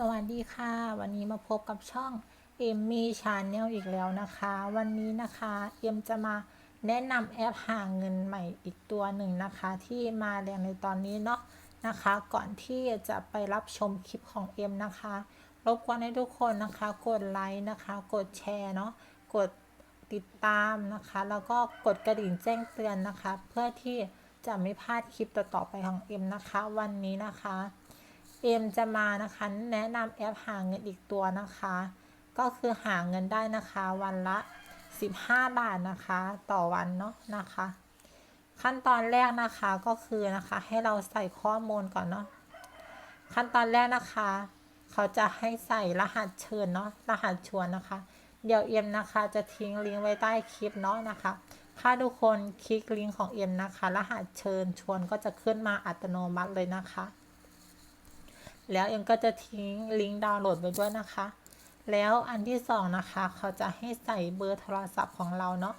สวัสดีค่ะ วันนี้มาพบกับช่องเอมมี่ชาแนลอีกแล้วนะคะ วันนี้นะคะเอมจะมาแนะนำแอปหาเงินใหม่อีกตัวหนึ่งนะคะ ที่มาแรงในตอนนี้เนาะนะคะ ก่อนที่จะไปรับชมคลิปของเอมนะคะรบกวนให้ทุกคนนะคะ กดไลค์นะคะ กดแชร์เนาะกดติดตามนะคะ แล้วก็กดกระดิ่งแจ้งเตือนนะคะ เพื่อที่จะไม่พลาดคลิปต่อๆไปของเอ็มนะคะ วันนี้นะคะ เอ็มจะมานะคะแนะนำแอปหาเงินอีกตัวนะคะ ก็คือหาเงินได้นะคะวันละ 15 บาทนะคะ ต่อวันเนาะนะคะ ขั้นตอนแรกนะคะก็คือนะคะให้เราใส่ข้อมูลก่อนเนาะขั้นตอนแรกนะคะ เขาจะให้ใส่รหัสเชิญเนาะรหัสชวนนะคะ เดี๋ยวเอ็มนะคะจะทิ้งลิงก์ไว้ใต้คลิปเนาะนะคะถ้าทุกคนคลิกลิงก์ของเอ็มนะคะ รหัสเชิญชวนก็จะขึ้นมาอัตโนมัติเลยนะคะ แล้วเอ็มก็จะทิ้งลิงก์ดาวน์โหลดไว้ด้วยนะคะ แล้วอันที่สองนะคะเขาจะให้ใส่เบอร์โทรศัพท์ของเราเนาะ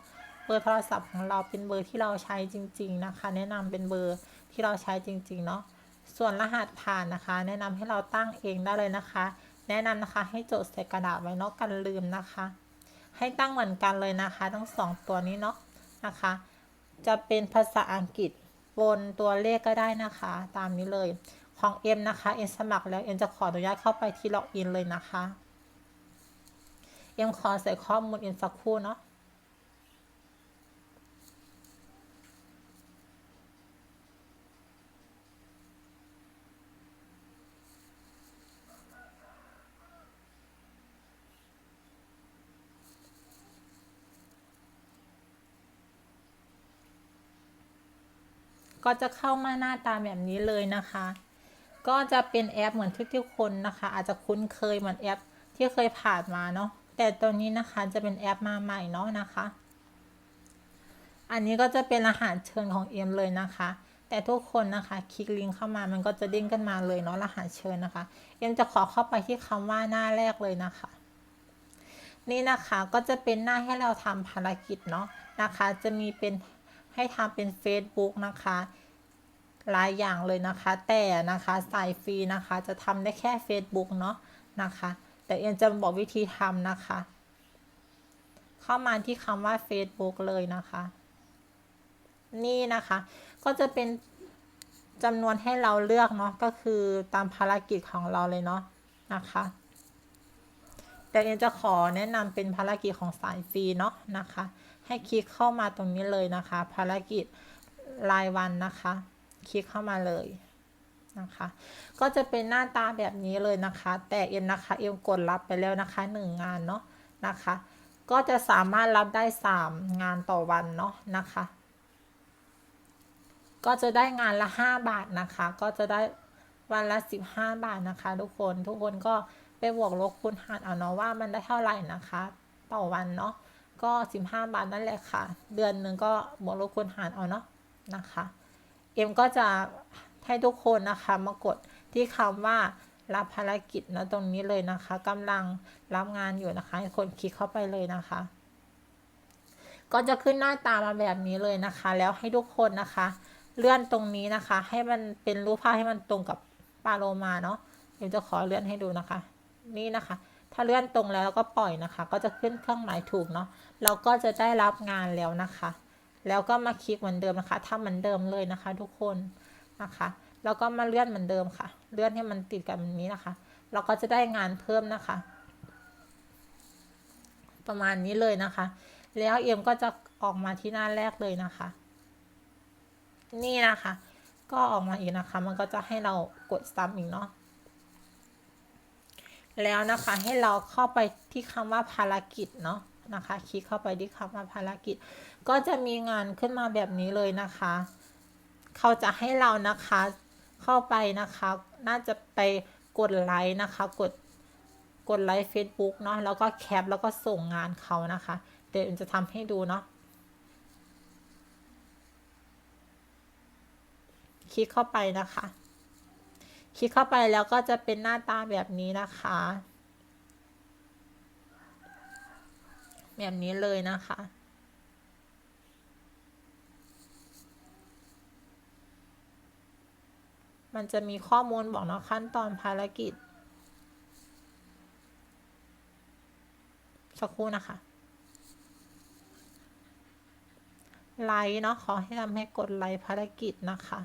เบอร์โทรศัพท์ของเราเป็นเบอร์ที่เราใช้จริง ๆนะคะ แนะนำเป็นเบอร์ที่เราใช้จริง ๆ เนาะส่วนรหัสผ่านนะคะ แนะนำให้เราตั้งเองได้เลยนะคะ แนะนำนะคะให้จดใส่กระดาษไว้เนาะกันลืมนะคะ ให้ตั้งเหมือนกันเลยนะคะ ทั้งสองตัวนี้เนาะนะคะ จะเป็นภาษาอังกฤษบนตัวเลขก็ได้นะคะ ตามนี้เลย ของเอ็มนะคะเอ็มสมัครแล้วเอ็มจะขออนุญาตเข้าไปที่ล็อกอินเลยนะคะเอ็มขอใส่ข้อมูลเอ็มสักครู่เนาะก็จะเข้ามาหน้าตาแบบนี้เลยนะคะ ก็จะเป็นแอปเหมือนทุกๆคนนะคะ อาจจะคุ้นเคยเหมือนแอปที่เคยผ่านมาเนาะแต่ตัวนี้นะคะจะเป็นแอปมาใหม่เนาะนะคะ อันนี้ก็จะเป็นรหัสเชิญของเอ็มเลยนะคะแต่ทุกคนนะคะคลิกลิงก์เข้ามามันก็จะเด้งกันมาเลยเนาะรหัสเชิญนะคะ เอ็มจะขอเข้าไปที่คำว่าหน้าแรกเลยนะคะ นี่นะคะก็จะเป็นหน้าให้เราทำภารกิจเนาะนะคะ จะมีเป็นให้ทำเป็น Facebook นะคะ หลายอย่างเลยนะคะ แต่นะคะสายฟรีนะคะจะทำได้แค่ Facebook เนาะนะคะ แต่เอ็นจะบอกวิธีทำนะคะ เข้ามาที่คำว่า Facebook เลยนะคะ นี่นะคะ ก็จะเป็นจำนวนให้เราเลือกเนาะก็คือตามภารกิจของเราเลยเนาะนะคะ แต่เอ็นจะขอแนะนำเป็นภารกิจของสายฟรีเนาะนะคะ ให้คลิกเข้ามาตรงนี้เลยนะคะ ภารกิจรายวันนะคะ คลิกเข้ามาเลยนะคะ ก็จะเป็นหน้าตาแบบนี้เลยนะคะ แต่เอ็มนะคะเอ็มกดรับไปแล้วนะคะหนึ่งงานเนาะนะคะ ก็จะสามารถรับได้สามงานต่อวันเนาะนะคะ ก็จะได้งานละห้าบาทนะคะ ก็จะได้วันละสิบห้าบาทนะคะ ทุกคนทุกคนก็ไปบวกลบคูณหารเอาเนาะว่ามันได้เท่าไหร่นะคะ ต่อวันเนาะก็สิบห้าบาทนั่นแหละค่ะ เดือนหนึ่งก็บวกลบคูณหารเอาเนาะนะคะ เอ็มก็จะให้ทุกคนนะคะมากดที่คำว่ารับภารกิจนะตรงนี้เลยนะคะกำลังรับงานอยู่นะคะให้คนคลิกเข้าไปเลยนะคะ ก็จะขึ้นหน้าตามาแบบนี้เลยนะคะ แล้วให้ทุกคนนะคะ เลื่อนตรงนี้นะคะ ให้มันเป็นรูปภาพให้มันตรงกับปาโลมาเนาะเอ็มจะขอเลื่อนให้ดูนะคะ นี่นะคะ ถ้าเลื่อนตรงแล้วก็ปล่อยนะคะ ก็จะขึ้นเครื่องหมายถูกเนาะเราก็จะได้รับงานแล้วนะคะ แล้วก็มาคลิกเหมือนเดิมนะคะทำเหมือนเดิมเลยนะคะ ทุกคนนะคะ แล้วก็มาเลื่อนเหมือนเดิมค่ะ เลื่อนให้มันติดกันแบบนี้นะคะ เราก็จะได้งานเพิ่มนะคะ ประมาณนี้เลยนะคะ แล้วเอ็มก็จะออกมาที่หน้าแรกเลยนะคะ นี่นะคะ ก็ออกมาอีกนะคะ มันก็จะให้เรากดซ้ำอีกเนาะแล้วนะคะให้เราเข้าไปที่คำว่าภารกิจเนาะ นะคะ คลิกเข้าไปที่คำว่าภารกิจ ก็จะมีงานขึ้นมาแบบนี้เลยนะคะ เขาจะให้เรานะคะเข้าไปนะคะ น่าจะไปกดไลค์นะคะ กดกดไลค์ Facebook เนาะแล้วก็แคปแล้วก็ส่งงานเขานะคะ เดี๋ยวจะทำให้ดูเนาะคลิกเข้าไปนะคะ คลิกเข้าไปแล้วก็จะเป็นหน้าตาแบบนี้นะคะ แบบนี้เลยนะคะ มันจะมีข้อมูลบอกเนาะขั้นตอนภารกิจ สักครู่นะคะ ไลค์เนาะขอให้ทำให้กดไลค์ภารกิจนะคะ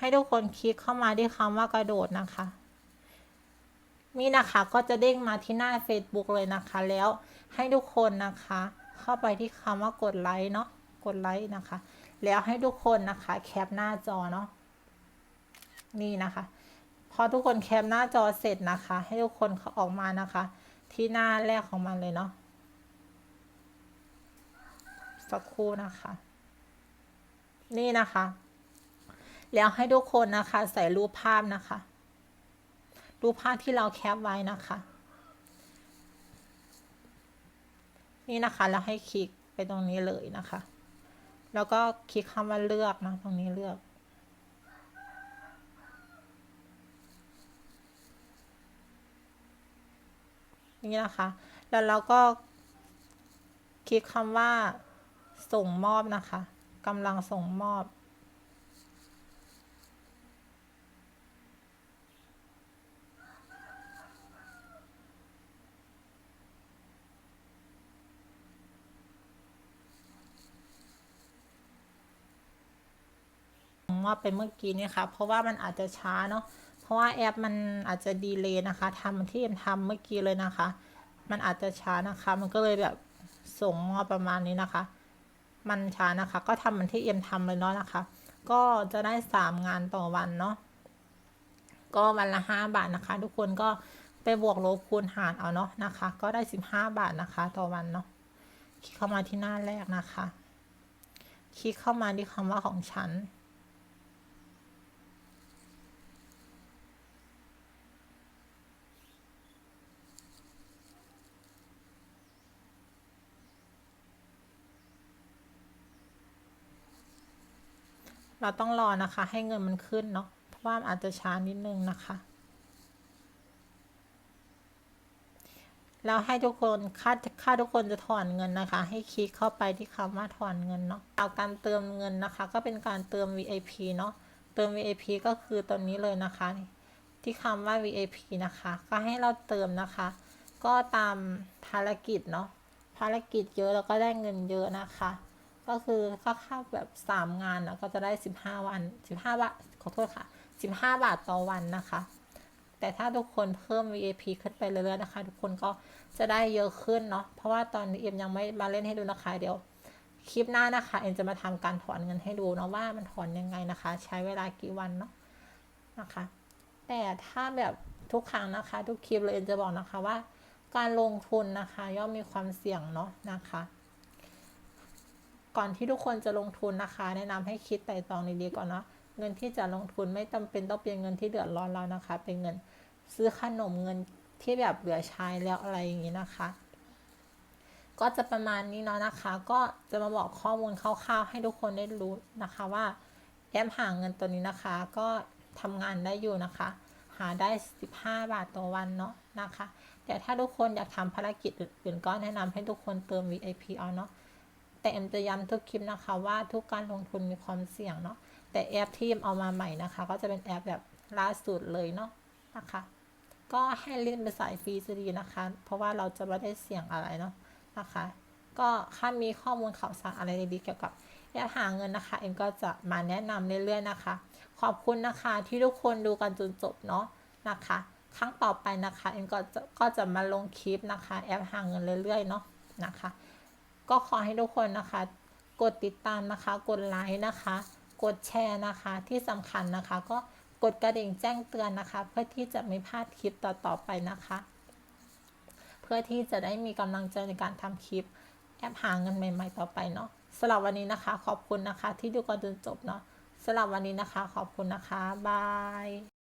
ให้ทุกคนคลิกเข้ามาที่คำว่ากระโดดนะคะ นี่นะคะก็จะเด้งมาที่หน้า Facebook เลยนะคะ แล้วให้ทุกคนนะคะ เข้าไปที่คำว่ากดไลค์เนาะกดไลค์นะคะ แล้วให้ทุกคนนะคะแคปหน้าจอเนาะนี่นะคะพอทุกคนแคปหน้าจอเสร็จนะคะ ให้ทุกคนเขาออกมานะคะ ที่หน้าแรกของมันเลยเนาะสักครู่นะคะ นี่นะคะ แล้วให้ทุกคนนะคะใส่รูปภาพนะคะ รูปภาพที่เราแคปไว้นะคะ นี่นะคะแล้วให้คลิกไปตรงนี้เลยนะคะ แล้วก็คลิกคำว่าเลือกนะตรงนี้เลือกนี่นะคะ แล้วเราก็คลิกคำว่าส่งมอบนะคะกำลังส่งมอบ ว่าเป็นเมื่อกี้นี่ค่ะ เพราะว่ามันอาจจะช้าเนาะ เพราะว่าแอปมันอาจจะดีเลย์นะคะทำที่เอ็มทำเมื่อกี้เลยนะคะ มันอาจจะช้านะคะ มันก็เลยแบบส่งมาประมาณนี้นะคะ มันช้านะคะ ก็ทำเหมันที่เอ็มทำเลยเนาะนะคะ ก็จะได้สามงานต่อวันเนาะ ก็วันละห้าบาทนะคะ ทุกคนก็ไปบวกลบคูณหารเอาเนาะนะคะ ก็ได้สิบห้าบาทนะคะ ต่อวันเนาะ คลิกเข้ามาที่หน้าแรกนะคะ คลิกเข้ามาที่คำว่าของฉัน เราต้องรอนะคะ ให้เงินมันขึ้นเนาะเพราะว่าอาจจะช้านิดนึงนะคะแล้วให้ทุกคนค่าค่าทุกคนจะถอนเงินนะคะ ให้คลิกเข้าไปที่คำว่าถอนเงินเนาะเอาการเติมเงินนะคะ ก็เป็นการเติม VIP เนาะเติม VIP ก็คือตัวนี้เลยนะคะ ที่คำว่า VIP นะคะ ก็ให้เราเติมนะคะ ก็ตามภารกิจเนาะภารกิจเยอะแล้วก็ได้เงินเยอะนะคะ ก็คือถ้าเข้าแบบสามงานนะก็จะได้สิบห้าวันสิบห้าบาทขอโทษค่ะสิบห้าบาทต่อวันนะคะ แต่ถ้าทุกคนเพิ่ม VIP ขึ้นไปเรื่อยๆนะคะ ทุกคนก็จะได้เยอะขึ้นเนาะเพราะว่าตอนนี้เอ็มยังไม่มาเล่นให้ดูนะคะเดี๋ยวคลิปหน้านะคะเอ็มจะมาทำการถอนเงินให้ดูเนาะว่ามันถอนยังไงนะคะ ใช้เวลากี่วันเนาะนะคะ แต่ถ้าแบบทุกครั้งนะคะ ทุกคลิปเลยเอ็มจะบอกนะคะว่า การลงทุนนะคะ ย่อมมีความเสี่ยงเนาะนะคะ ก่อนที่ทุกคนจะลงทุนนะคะ แนะนำให้คิดไต่ตรองดีๆก่อนเนาะเงินที่จะลงทุนไม่จำเป็นต้องเป็นเงินที่เดือดร้อนเรานะคะ เป็นเงินซื้อขนมเงินที่แบบเหลือใช้แล้วอะไรอย่างนี้นะคะ ก็จะประมาณนี้เนาะนะคะ ก็จะมาบอกข้อมูลคร่าวๆให้ทุกคนได้รู้นะคะว่าแอปหาเงินตัวนี้นะคะ ก็ทำงานได้อยู่นะคะ หาได้ 15 บาทต่อวันเนาะนะคะ แต่ถ้าทุกคนอยากทำภารกิจอื่นๆก็แนะนำให้ทุกคนเติม VIP เอาเนาะ แต่เอ็มจะย้ำทุกคลิปนะคะว่าทุกการลงทุนมีความเสี่ยงเนาะแต่แอปที่เอ็มเอามาใหม่นะคะ ก็จะเป็นแอปแบบล่าสุดเลยเนาะนะคะ ก็ให้เล่นเป็นสายฟรีจะดีนะคะ เพราะว่าเราจะไม่ได้เสี่ยงอะไรเนาะนะคะ ก็ถ้ามีข้อมูลข่าวสารอะไรดีๆเกี่ยวกับแอปหาเงินนะคะ เอ็มก็จะมาแนะนำเรื่อยๆนะคะ ขอบคุณนะคะที่ทุกคนดูกันจนจบเนาะนะคะครั้งต่อไปนะคะเอ็มก็จะก็จะมาลงคลิปนะคะ แอปหาเงินเรื่อยๆเนาะนะคะ ก็ขอให้ทุกคนนะคะ กดติดตามนะคะ กดไลค์นะคะ กดแชร์นะคะ ที่สำคัญนะคะ ก็กดกระดิ่งแจ้งเตือนนะคะ เพื่อที่จะไม่พลาดคลิปต่อๆไปนะคะ เพื่อที่จะได้มีกำลังใจในการทำคลิปแอปหาเงินใหม่ ๆ ต่อไปเนาะสำหรับวันนี้นะคะ ขอบคุณนะคะ ที่ดูกันจนจบเนาะสำหรับวันนี้นะคะ ขอบคุณนะคะ บาย